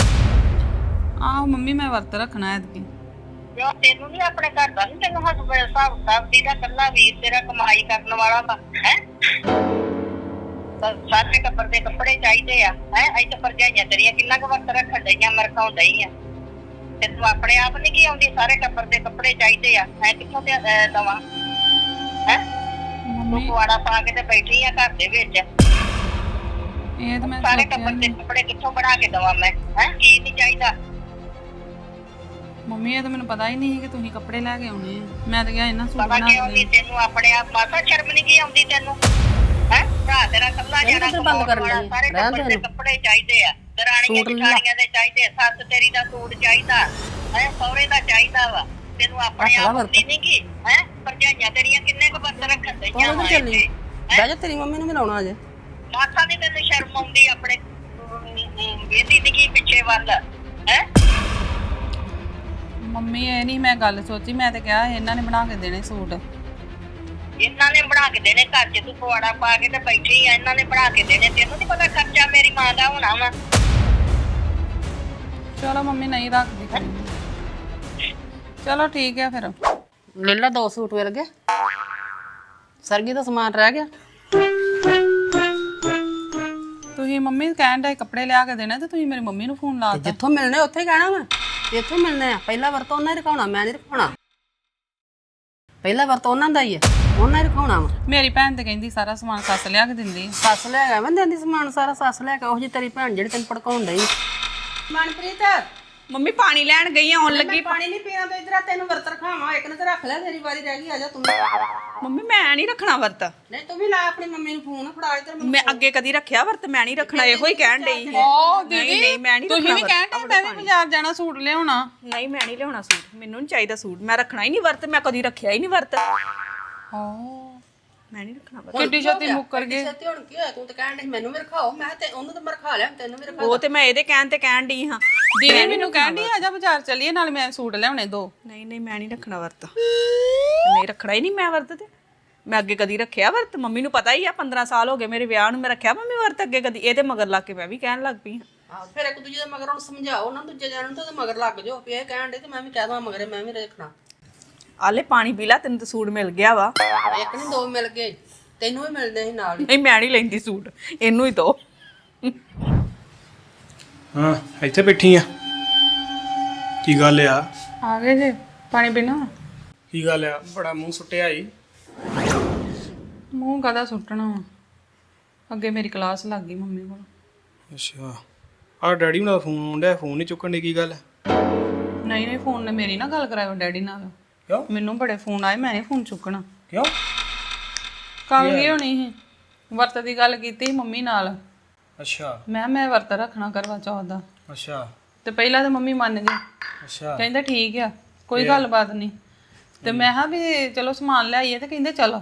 ਆਹ ਮੰਮੀ ਮੈਂ ਵਰਤ ਰੱਖਣਾ ਐਤਕੀ। ਜੋ ਤੈਨੂੰ ਨਹੀਂ ਆਪਣੇ ਘਰ ਦਾ ਨਹੀਂ ਤੈਨੂੰ ਹਸਬੰਦ ਹਿਸਾਬ ਕਿਤਾਬ ਦੀ ਦਾ ਕੱਲਾ ਵੀਰ ਤੇਰਾ ਕਮਾਈ ਕਰਨ ਵਾਲਾ ਵਾ ਹੈ? ਸਾਰੇ ਟੱਬਰ ਦੇ ਕੱਪੜੇ ਚਾਹੀਦੇ ਆ ਹੈ? ਇੱਥੇ ਭਰਜਾਈਆਂ ਤੇਰੀਆਂ ਕਿੰਨਾ ਕੁ ਵਰਤ ਰੱਖਣ ਡਈਆਂ ਮਰਕਾਉਂ ਡਈ ਆ ਤੇ ਤੂੰ ਆਪਣੇ ਆਪ ਨਹੀਂ ਕੀ ਆਉਂਦੀ ਸਾਰੇ ਟੱਬਰ ਦੇ ਕੱਪੜੇ ਚਾਹੀਦੇ ਆ। ਹੈ? ਕਿੱਥੋਂ ਤੇ ਦਵਾ? ਤੂੰ ਮੰਮੀ ਪੁਆੜਾ ਪਾ ਕੇ ਤੇ ਬੈਠੀ ਆ ਘਰ ਦੇ ਵਿੱਚ। ਇਹ ਤਾਂ ਮੈਂ ਸਾਰੇ ਸੋਚਿਆ ਟੱਬਰ ਦੇ ਨੀ। ਕੱਪੜੇ ਕਿੱਥੋਂ ਬਣਾ ਕੇ ਦਵਾ ਮੈਂ? ਹੈ? ਕੀ ਨਹੀਂ ਚਾਹੀਦਾ? ਮੰਮੀ ਇਹ ਤਾਂ ਮੈਨੂੰ ਪਤਾ ਹੀ ਨਹੀਂ ਸੀ ਕਿ ਤੁਸੀਂ ਕੱਪੜੇ ਲੈ ਕੇ ਆਉਣੇ ਆ। ਮੈਂ ਤਾਂ ਕਿਹਾ ਇਹਨਾਂ ਸੂਟ ਬਣਾ ਕਿ ਕੇ ਆਉਂਦੀ ਦੇ। ਤੈਨੂੰ ਆਪਣੇ ਆਪ ਮਾਸਾ ਸ਼ਰਮ ਨਹੀਂ ਕੀ ਆਉਂਦੀ ਤੈਨੂੰ? ਹੈ? ਭਰਾ ਤੇਰਾ ਕੱਲਾ ਇਹਨੂੰ ਜਾਣਾ ਕਿੱਧਰ ਬੰਦ ਕਰਨ ਵਾਲਾ? ਸਾਰੇ ਰਹਿਣ ਟੱਬਰ ਦੇ ਦੇ ਇਹਨੂੰ। ਕੱਪੜੇ ਚਾਹੀਦੇ ਆ। ਦਰਾਣੀਆਂ ਸੂਟ ਲੈ। ਜਠਾਣੀਆਂ ਦੇ ਚਾਹੀਦੇ ਸੱਸ ਤੇਰੀ ਦਾ ਸੂਟ ਚਾਹੀਦਾ। ਹੈ? ਸਹੁਰੇ ਦਾ ਚਾਹੀਦਾ ਵਾ। ਤੈਨੂੰ ਆਪਣੇ ਆਪ ਵਰਤ। ਨਹੀਂ ਕੀ? ਹੈ? ਭਰਜਾਈਆਂ ਤੇਰੀਆਂ ਕਿੰਨੇ ਕੁ ਰੱਖਣ ਦਈਆਂ ਚੱਲੀ। ਇੱਥੇ? ਬਹਿ ਜਾ ਤੇਰੀ ਮੰਮੀ ਨੂੰ ਮਿਲਾਉਣਾ ਅਜੇ। ਮਾਸਾ ਨਹੀਂ ਤੈਨੂੰ ਸ਼ਰਮ ਆਉਂਦੀ ਆਪਣੇ ਇਹਦੀ ਨਹੀਂ ਕੀ ਪਿੱਛੇ ਵੱਲ ਹੈ? ਮੰਮੀ ਇਹ ਨਹੀਂ ਮੈਂ ਗੱਲ ਸੋਚੀ ਮੈਂ ਤਾਂ ਕਿਹਾ ਇਹਨਾਂ ਨੇ ਬਣਾ ਕੇ ਦੇਣੇ ਸੂਟ। ਇਹਨਾਂ ਨੇ ਬਣਾ ਕੇ ਦੇਣੇ ਘਰ 'ਚ ਤੂੰ ਪਵਾੜਾ ਪਾ ਕੇ ਤੇ ਬੈਠੀ ਆ ਇਹਨਾਂ ਨੇ ਬਣਾ ਕੇ ਦੇਣੇ ਤੈਨੂੰ ਨਹੀਂ ਪਤਾ ਖਰਚਾ ਮੇਰੀ ਮਾਂ ਦਾ ਹੋਣਾ ਵਾ। ਚਲੋ ਮੰਮੀ ਨਹੀਂ ਰੱਖਦੀ। ਚਲੋ ਠੀਕ ਹੈ ਫਿਰ। ਲੈ ਲਾ ਦੋ ਸੂਟ ਮਿਲ ਗਏ ਸਰਗੀ ਦਾ ਸਮਾਨ ਰਹਿ ਗਿਆ। ਤੁਸੀਂ ਮੰਮੀ ਕਹਿਣ ਦਾ ਕੱਪੜੇ ਲਿਆ ਕੇ ਦੇਣੇ ਤੇ ਤੁਸੀਂ ਮੇਰੀ ਮੰਮੀ ਨੂੰ ਫੋਨ ਲਾ ਦਿੱਤਾ। ਜਿੱਥੋਂ ਮਿਲਣੇ ਉੱਥੇ ਹੀ ਕਹਿਣਾ ਮੈਂ ਇੱਥੋਂ ਮਿਲਣੇ ਆ। ਪਹਿਲਾ ਵਰਤ ਉਹਨਾਂ ਹੀ ਰਖਾਉਣਾ ਮੈਂ ਨਹੀਂ ਰਖਾਉਣਾ। ਪਹਿਲਾ ਵਰਤ ਉਹਨਾਂ ਦਾ ਹੀ ਹੈ ਉਹਨਾਂ ਹੀ ਰਖਾਉਣਾ ਵਾ। ਮੇਰੀ ਭੈਣ ਤੇ ਕਹਿੰਦੀ ਸਾਰਾ ਸਮਾਨ ਸੱਸ ਲਿਆ ਕੇ ਦਿੰਦੀ। ਸੱਸ ਲੈ ਗਿਆ ਮੈਂ ਦਿੰਦੀ ਸਮਾਨ ਸਾਰਾ ਸੱਸ ਲੈ ਕੇ। ਉਹ ਜੀ ਤੇਰੀ ਭੈਣ ਜਿਹੜੀ ਤੈਨੂੰ ਭੜਕਾਉਣ ਡਈ। ਮਨਪ੍ਰੀਤ। ਮੰਮੀ ਪਾਣੀ ਲੈਣ ਗਈ ਆ ਆਉਣ ਲੱਗੀ। ਪਾਣੀ ਨਹੀਂ ਪੀਣਾ ਤੇ ਇਧਰ ਤੈਨੂੰ ਵਰਤ ਰਖਾਵਾਂ ਇੱਕ ਨੇ ਤਾਂ ਰੱਖ ਲਿਆ ਤੇਰੀ ਵਾਰੀ ਰਹਿ ਗਈ ਆ ਜਾ ਤੂੰ। ਮੰਮੀ ਮੈਂ ਨਹੀਂ ਰੱਖਣਾ ਵਰਤ। ਨਹੀਂ ਤੂੰ ਵੀ ਲਾ ਆਪਣੀ ਮੰਮੀ ਨੂੰ ਫੋਨ ਫੜਾ ਇੱਧਰ ਮੈਨੂੰ ਮੈਂ ਅੱਗੇ ਕਦੀ ਰੱਖਿਆ ਵਰਤ ਮੈਂ ਨਹੀਂ ਰੱਖਣਾ ਇਹੋ ਹੀ ਕਹਿਣ ਡਈ ਸੀ। ਓ ਨਹੀਂ ਦੀਦੀ ਨਹੀਂ ਮੈਂ ਨਹੀਂ ਤੁਸੀਂ ਰੱਖਣਾ ਵੀ ਕਹਿਣ ਡਏ ਮੈਂ ਵੀ ਬਾਜ਼ਾਰ ਜਾਣਾ ਸੂਟ ਲਿਆਉਣਾ। ਨਹੀਂ ਮੈਂ ਨਹੀਂ ਲਿਆਉਣਾ ਸੂਟ ਮੈਨੂੰ ਨਹੀਂ ਚਾਹੀਦਾ ਸੂਟ ਮੈਂ ਰੱਖਣਾ ਹੀ ਨਹੀਂ ਵਰਤ ਮੈਂ ਕਦੀ ਰੱਖਿਆ ਹੀ ਨਹੀਂ ਵਰਤ। ਓ ਮੈਂ ਨਹੀਂ ਰੱਖਣਾ ਵਰਤ ਕਿੱਡੀ ਛੇਤੀ ਮੁੱਕਰ ਗਏ ਤੇ ਹੁਣ ਕੀ ਹੋਇਆ? ਤੂੰ ਤਾਂ ਕਹਿਣ ਡਈ ਮੈਨੂੰ ਵੀ ਰਖਾਓ। ਮੈਂ ਕਿਹਾ ਤੇ ਉਹਨੂੰ ਤਾਂ ਮੈਂ ਰਖਾ ਲਿਆ ਤੈਨੂੰ ਵੀ ਰਖਾ ਉਹ ਤੇ ਮੈਂ ਇਹਦੇ ਕਹਿਣ ਤੇ ਕਹਿਣ ਡਈ ਹਾਂ। ਦੀਦੀ ਮੈਨੂੰ ਕਹਿੰਦੀ ਆ ਜਾ ਬਾਜ਼ਾਰ ਚੱਲੀਏ ਨਾਲ ਮੈਂ ਸੂਟ ਲਿਆਉਣੇ ਦੋ। ਨਹੀਂ ਨਹੀਂ ਮੈਂ ਨਹੀਂ ਰੱਖਣਾ ਵਰਤ। ਨਹੀਂ ਰੱਖਣਾ ਹੀ ਨਹੀਂ ਮੈਂ ਵਰਤ ਤੇ। ਮੈਂ ਅੱਗੇ ਕਦੀ ਰੱਖਿਆ ਵਰਤ? ਮੰਮੀ ਨੂੰ ਪਤਾ ਹੀ ਆ 15 ਸਾਲ ਹੋ ਗਏ ਮੇਰੇ ਵਿਆਹ ਨੂੰ ਮੈਂ ਰੱਖਿਆ ਮੰਮੀ ਵਰਤ ਅੱਗੇ ਕਦੀ। ਇਹਦੇ ਮਗਰ ਲੱਗ ਕੇ ਮੈਂ ਵੀ ਕਹਿਣ ਲੱਗ ਪਈ ਹਾਂ। ਆਹ ਫਿਰ ਇੱਕ ਦੂਜੇ ਦੇ ਮਗਰ ਉਹਨੂੰ ਸਮਝਾਓ ਨਾ ਦੂਜੇ ਜਾਣ ਨੂੰ ਤਾਂ ਉਹਦੇ ਮਗਰ ਲੱਗ ਜਾਓ। ਵੀ ਇਹ ਕਹਿਣ ਡੇ ਤੇ ਮੈਂ ਵੀ ਕਹਿ ਦਵਾਂ ਮਗਰੇ ਮੈਂ ਵੀ ਰੱਖਣਾ। ਆਲੇ ਪਾਣੀ ਪੀ ਲਾ ਤੈਨੂੰ ਤਾਂ ਸੂਟ ਮਿਲ ਗਿਆ ਵਾ। ਇੱਕ ਨਹੀਂ ਦੋ ਮਿਲ ਗਏ। ਤੈਨੂੰ ਵੀ ਮਿਲਦੇ ਸੀ ਨਾਲ। ਹੀ ਨਹੀਂ ਮੈਂ ਨਹੀਂ ਲੈਂਦੀ ਸੂਟ ਇਹਨੂੰ ਹੀ ਦੋ। ਹਾਂ ਇੱਥੇ ਬੈਠੀ ਆ। ਕੀ ਗੱਲ ਆ? ਆ ਗਏ ਜੇ ਪਾਣੀ ਪੀਣਾ। ਕੀ ਗੱਲ ਆ? ਬੜਾ ਮੂੰਹ ਸੁੱਟਿਆ ਈ। ਮੂੰਹ ਕਾਦਾ ਸੁੱਟਣਾ ਵਾ? ਅੱਗੇ ਮੇਰੀ ਕਲਾਸ ਲੱਗ ਗਈ ਮੰਮੀ ਕੋਲ। ਅੱਛਾ। ਆ ਡੈਡੀ ਹੁਣਾਂ ਦਾ ਫੋਨ ਆਉਂਦਾ ਫੋਨ ਨਹੀਂ ਚੁੱਕਣ ਦੀ ਕੀ ਗੱਲ ਨਹੀਂ ਨਹੀਂ ਫੋਨ ਨੇ ਮੇਰੀ ਨਾ ਗੱਲ ਕਰਾਇਓ ਡੈਡੀ ਨਾਲ। ਕਿਉਂ? ਮੈਨੂੰ ਬੜੇ ਫੋਨ ਆਏ ਮੈਂ ਨਹੀਂ ਫੋਨ ਚੁੱਕਣਾ। ਕਿਉਂ? ਕੱਲ ਗਈ ਹੋਣੀ ਸੀ। ਵਰਤ ਦੀ ਗੱਲ ਕੀਤੀ ਸੀ ਮੰਮੀ ਨਾਲ। ਅੱਛਾ। ਮੈਂ ਮੈਂ ਵਰਤ ਰੱਖਣਾ ਕਰਵਾ ਚੌਥ ਦਾ। ਅੱਛਾ। ਤੇ ਪਹਿਲਾਂ ਤਾਂ ਮੰਮੀ ਮੰਨ ਗਈ ਅੱਛਾ। ਕਹਿੰਦੇ ਠੀਕ ਆ ਕੋਈ ਗੱਲਬਾਤ ਨਹੀਂ। ਤੇ ਮੈਂ ਕਿਹਾ ਵੀ ਚਲੋ ਸਮਾਨ ਲਿਆਈਏ ਤੇ ਕਹਿੰਦੇ ਚਲੋ।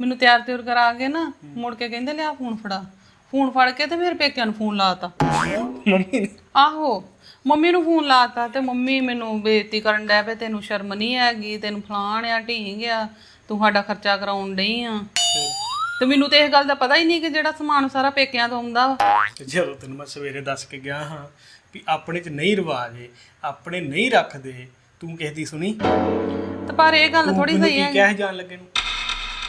ਮੈਨੂੰ ਤਿਆਰ ਤਿਉਰ ਕਰਾ ਕੇ ਨਾ ਮੁੜ ਕੇ ਕਹਿੰਦੇ ਲਿਆ ਫੋਨ ਫੜਾ। ਫੋਨ ਫੜ ਕੇ ਤੇ ਮੇਰੇ ਪੇਕਿਆਂ ਨੂੰ ਫੋਨ ਲਾਤਾ ਮੰਮੀ ਨੇ- ਆਹੋ। ਮੰਮੀ ਨੂੰ ਫੋਨ ਲਾਤਾ ਤੇ ਮੰਮੀ ਮੈਨੂੰ ਬੇਇੱਜ਼ਤੀ ਕਰਨ ਡੈ ਪਏ ਤੈਨੂੰ ਸ਼ਰਮ ਨਹੀਂ ਹੈਗੀ ਤੈਨੂੰ ਫਲਾਣ ਆ ਢੀਂਗ ਆ ਤੂੰ ਸਾਡਾ ਖਰਚਾ ਕਰਾਉਣ ਡਈ ਆ। ਤੇ ਮੈਨੂੰ ਤੇ ਇਹ ਗੱਲ ਦਾ ਪਤਾ ਹੀ ਨਹੀਂ ਕਿ ਜਿਹੜਾ ਸਮਾਨ ਸਾਰਾ ਪੇਕਿਆਂ ਤੋਂ ਆਉਂਦਾ ਵਾ। ਤੇ ਜਦੋਂ ਤੈਨੂੰ ਮੈਂ ਸਵੇਰੇ ਦੱਸ ਕੇ ਗਿਆ ਹਾਂ ਵੀ ਆਪਣੇ 'ਚ ਨਹੀਂ ਰਿਵਾਜ ਏ ਆਪਣੇ ਨਹੀਂ ਰੱਖਦੇ ਤੂੰ ਕਿਸੇ ਦੀ ਸੁਣੀ? ਤੇ ਪਰ ਇਹ ਗੱਲ ਥੋੜੀ ਸਹੀ ਕੀ ਹੈ ਕਹਿ ਜਾਣ ਲੱਗੇ ਨੂੰ?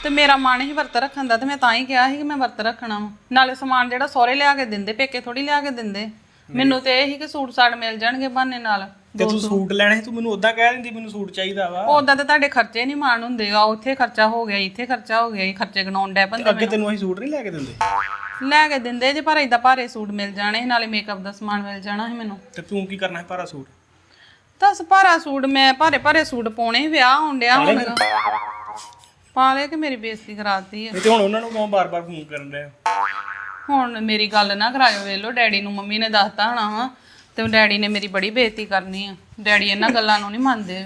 ਤੇ ਮੇਰਾ ਮਨ ਹੀ ਵਰਤ ਰੱਖਣ ਦਾ ਤੇ ਮੈਂ ਤਾਂ ਹੀ ਕਿਹਾ ਸੀ ਕਿ ਮੈਂ ਵਰਤ ਰੱਖਣਾ ਵਾ। ਨਾਲੇ ਸਮਾਨ ਜਿਹੜਾ ਸਹੁਰੇ ਲਿਆ ਕੇ ਦਿੰਦੇ ਪੇਕੇ ਥੋੜੀ ਲਿਆ ਕੇ ਦਿੰਦੇ। ਮੈਨੂੰ ਤੇ ਇਹ ਸੀ ਕਿ ਸੂਟ ਸਾੜ ਮਿਲ ਜਾਣਗੇ ਬਹਾਨੇ ਨਾਲ ਤੇ ਤੂੰ ਸੂਟ। ਲੈਣਾ ਸੀ ਤੂੰ ਮੈਨੂੰ ਉਦਾਂ ਕਹਿ ਦਿੰਦੀ ਮੈਨੂੰ ਸੂਟ ਚਾਹੀਦਾ ਵਾ। ਉਦਾਂ ਤੇ ਤੁਹਾਡੇ ਖਰਚੇ ਨਹੀਂ ਮਾਣ ਹੁੰਦੇ ਆ ਉੱਥੇ ਖਰਚਾ ਹੋ ਗਿਆ ਇੱਥੇ ਖਰਚਾ ਹੋ ਗਿਆ ਇਹ ਖਰਚੇ ਗਣਾਉਣ ਡੈ ਬੰਦੇ ਅੱਗੇ ਤੈਨੂੰ ਅਸੀਂ ਸੂਟ ਨਹੀਂ ਲੈ ਕੇ ਦਿੰਦੇ। ਲੈ ਕੇ ਦਿੰਦੇ ਜੇ ਪਰ ਏਦਾਂ ਭਾਰੇ ਸੂਟ ਮਿਲ ਜਾਣੇ ਨਾਲੇ ਮੇਕਅਪ ਦਾ ਸਮਾਨ ਮਿਲ ਜਾਣਾ ਸੀ ਮੈਨੂੰ। ਤੇ ਤੂੰ ਕੀ ਕਰਨਾ ਹੈ ਭਾਰਾ ਸੂਟ? ਦੱਸ ਭਾਰਾ ਸੂਟ ਮੈਂ ਭਾਰੇ ਭਾਰੇ ਸੂਟ ਪਾਉਣੇ ਵਿਆਹ ਹੋਣ ਡਿਆ ਹੁਣ। ਪਾ ਲਿਆ ਕਿ ਮੇਰੀ ਬੇਇੱਜ਼ਤੀ ਕਰਾਤੀ ਨਹੀਂ ਤੇ ਹੁਣ ਉਹਨਾਂ ਨੂੰ ਕਿਉਂ ਬਾਰ-ਬਾਰ ਫੋਨ ਕਰਨ ਰਹੇ ਹੁਣ ਮੇਰੀ ਗੱਲ ਨਾ ਕਰਾਇਓ ਵੇਲੋ ਡੈਡੀ ਨੂੰ ਮੰਮੀ ਨੇ ਦੱਸਤਾ ਹੋਣਾ ਵਾ ਤੇ ਡੈਡੀ ਨੇ ਮੇਰੀ ਬੜੀ ਬੇਇੱਜ਼ਤੀ ਕਰਨੀ ਆ। ਡੈਡੀ ਇਹਨਾਂ ਗੱਲਾਂ ਨੂੰ ਨਹੀਂ ਮੰਨਦੇ।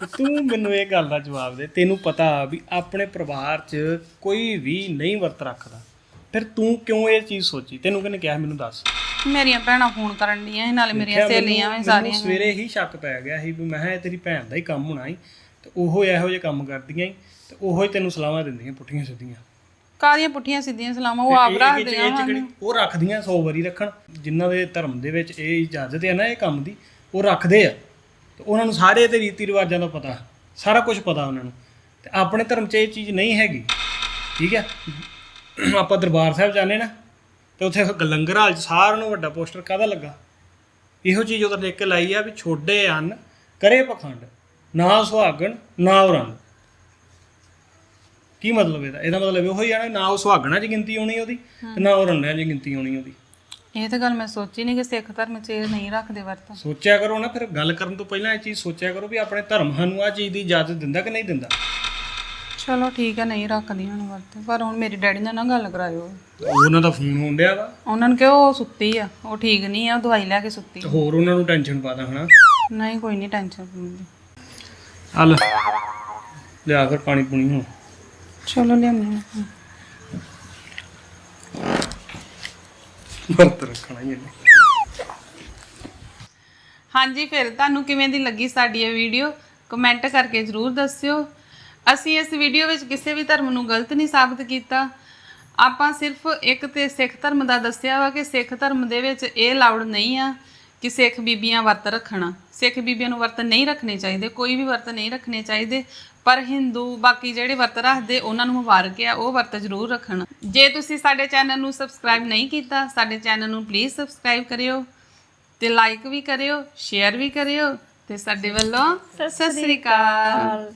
ਤੇ ਤੂੰ ਮੈਨੂੰ ਇਹ ਗੱਲ ਦਾ ਜਵਾਬ ਦੇ ਤੈਨੂੰ ਪਤਾ ਵੀ ਆਪਣੇ ਪਰਿਵਾਰ 'ਚ ਕੋਈ ਵੀ ਨਹੀਂ ਵਰਤ ਰੱਖਦਾ। ਫਿਰ ਤੂੰ ਕਿਉਂ ਇਹ ਚੀਜ਼ ਸੋਚੀ? ਤੈਨੂੰ ਕਿਹਨੇ ਕਿਹਾ ਮੈਨੂੰ ਦੱਸ? ਮੇਰੀਆਂ ਭੈਣਾਂ ਫੋਨ ਕਰਨ ਡੀਆਂ ਸੀ ਨਾਲੇ ਮੇਰੀਆਂ ਸਹੇਲੀਆਂ ਵੀ ਸਾਰੀਆਂ ਮੈਨੂੰ ਸਵੇਰੇ ਹੀ ਸ਼ੱਕ ਪੈ ਗਿਆ ਸੀ ਵੀ ਮੈਂ ਕਿਹਾ ਇਹ ਤੇਰੀ ਭੈਣ ਦਾ ਹੀ ਕੰਮ ਹੋਣਾ ਸੀ। ਤੇ ਉਹੋ ਇਹੋ ਜਿਹੇ ਕੰਮ ਕਰਦੀਆਂ ਸੀ ਤੇ ਉਹੋ ਹੀ ਤੈਨੂੰ ਸਲਾਹਾਂ ਦਿੰਦੀਆਂ ਪੁੱਠੀਆਂ ਸਿੱਧੀਆਂ। ਕਾਦੀਆਂ ਪੁੱਠੀਆਂ ਸਿੱਧੀਆਂ ਸਲਾਮਾਂ? ਉਹ ਆਪ ਰੱਖਦੇ ਆ ਉਹ ਰੱਖਦੀਆਂ 100 ਵਾਰੀ ਰੱਖਣ। ਜਿਨ੍ਹਾਂ ਦੇ ਧਰਮ ਦੇ ਵਿੱਚ ਇਹ ਇਜਾਜ਼ਤ ਹੈ ਨਾ ਇਹ ਕੰਮ ਦੀ ਉਹ ਰੱਖਦੇ ਆ। ਤੇ ਉਹਨਾਂ ਨੂੰ ਸਾਰੇ ਤੇ ਰੀਤੀ ਰਿਵਾਜਾਂ ਦਾ ਪਤਾ ਸਾਰਾ ਕੁਝ ਪਤਾ ਉਹਨਾਂ ਨੂੰ। ਤੇ ਆਪਣੇ ਧਰਮ 'ਚ ਇਹ ਚੀਜ਼ ਨਹੀਂ ਹੈਗੀ। ਠੀਕ ਹੈ? ਆਪਾਂ ਦਰਬਾਰ ਸਾਹਿਬ ਜਾਂਦੇ ਨਾ ਤੇ ਉੱਥੇ ਲੰਗਰ ਹਾਲ 'ਚ ਸਾਰਿਆਂ ਨੂੰ ਵੱਡਾ ਪੋਸਟਰ ਕਾਹਦਾ ਲੱਗਾ? ਇਹੋ ਚੀਜ਼ ਉਹਦਾ ਲਿਖ ਕੇ ਲਾਈ ਆ ਵੀ ਛੋਡੇ ਅੰਨ ਕਰੇ ਪਖੰਡ ਨਾ ਸੁਹਾਗਣ ਨਾ ਉਰੰਗ। ਕੀ ਮਤਲਬ ਇਹਦਾ? ਇਹਦਾ ਮਤਲਬ ਇਹੋ ਹੀ ਆ ਨਾ ਨਾ ਉਹ ਸੁਹਾਗਣਾ 'ਚ ਗਿਣਤੀ ਆਉਣੀ ਉਹਦੀ ਤੇ ਨਾ ਉਹ ਰੰਨਿਆਂ 'ਚ ਗਿਣਤੀ ਆਉਣੀ ਉਹਦੀ। ਇਹ ਤਾਂ ਗੱਲ ਮੈਂ ਸੋਚੀ ਨਹੀਂ ਕਿ ਸਿੱਖ ਧਰਮ 'ਚ ਇਹ ਨਹੀਂ ਰੱਖਦੇ ਵਰਤ। ਸੋਚਿਆ ਕਰੋ ਨਾ ਫਿਰ ਗੱਲ ਕਰਨ ਤੋਂ ਪਹਿਲਾਂ ਇਹ ਚੀਜ਼ ਸੋਚਿਆ ਕਰੋ ਵੀ ਆਪਣੇ ਧਰਮ ਸਾਨੂੰ ਆ ਚੀਜ਼ ਦੀ ਇਜਾਜ਼ਤ ਦਿੰਦਾ ਕਿ ਨਹੀਂ ਦਿੰਦਾ। ਚਲੋ ਠੀਕ ਹੈ ਨਹੀਂ ਰੱਖਦੀ ਹੁਣ ਵਰਤ। ਪਰ ਹੁਣ ਮੇਰੀ ਡੈਡੀ ਨਾਲ ਨਾ ਗੱਲ ਕਰਾਇਓ। ਉਹਨਾਂ ਦਾ ਫੋਨ ਹੋਣ ਡਿਆ ਵਾ। ਉਹਨਾਂ ਨੂੰ ਕਿਹਾ ਉਹ ਸੁੱਤੀ ਆ ਉਹ ਠੀਕ ਨਹੀਂ ਆ ਉਹ ਦਵਾਈ ਲੈ ਕੇ ਸੁੱਤੀ। ਤੇ ਹੋਰ ਉਹਨਾਂ ਨੂੰ ਟੈਨਸ਼ਨ ਪਾ ਦਾਂ ਹਨਾ? ਨਹੀਂ ਕੋਈ ਨਹੀਂ ਟੈਨਸ਼ਨ ਲੈਂਦੀ ਹਲ ਲਿਆ ਫਿਰ ਪਾਣੀ ਪੂਣੀ ਹੁਣ। ਚਲੋ ਲਿਆਉਂਦੇ ਹਾਂ। ਵਰਤ ਰੱਖਣਾ ਹੀ ਇਹਨੇ ਹਾਂਜੀ ਫਿਰ ਤੁਹਾਨੂੰ ਕਿਵੇਂ ਦੀ ਲੱਗੀ ਸਾਡੀ ਇਹ ਵੀਡੀਓ? ਕਮੈਂਟ ਕਰਕੇ ਜਰੂਰ ਦੱਸਿਓ। ਅਸੀਂ ਇਸ ਵੀਡੀਓ ਵਿੱਚ ਕਿਸੇ ਵੀ ਧਰਮ ਨੂੰ ਗਲਤ ਨਹੀਂ ਸਾਬਤ ਕੀਤਾ। ਆਪਾਂ ਸਿਰਫ ਇੱਕ ਤੇ ਸਿੱਖ ਧਰਮ ਦਾ ਦੱਸਿਆ ਵਾ ਕਿ ਸਿੱਖ ਧਰਮ ਦੇ ਵਿੱਚ ਇਹ ਲਾਉਡ ਨਹੀਂ ਆ। ਕਿ ਸਿੱਖ ਬੀਬੀਆਂ ਵਰਤ ਰੱਖਣਾ। ਸਿੱਖ ਬੀਬੀਆਂ ਨੂੰ ਵਰਤ ਨਹੀਂ ਰੱਖਣੇ ਚਾਹੀਦੇ ਕੋਈ ਵੀ ਵਰਤ ਨਹੀਂ ਰੱਖਣੇ ਚਾਹੀਦੇ ਪਰ ਹਿੰਦੂ ਬਾਕੀ ਜਿਹੜੇ ਵਰਤ ਰੱਖਦੇ ਉਹਨਾਂ ਨੂੰ ਮੁਬਾਰਕ ਆ ਉਹ ਵਰਤ ਜ਼ਰੂਰ ਰੱਖਣ। ਜੇ ਤੁਸੀਂ ਸਾਡੇ ਚੈਨਲ ਨੂੰ ਸਬਸਕ੍ਰਾਈਬ ਨਹੀਂ ਕੀਤਾ ਸਾਡੇ ਚੈਨਲ ਨੂੰ ਪਲੀਜ਼ ਸਬਸਕ੍ਰਾਈਬ ਕਰਿਓ ਤੇ ਲਾਈਕ ਵੀ ਕਰਿਓ ਸ਼ੇਅਰ ਵੀ ਕਰਿਓ ਤੇ ਸਾਡੇ ਵੱਲੋਂ ਸਤਿ ਸ੍ਰੀ ਅਕਾਲ।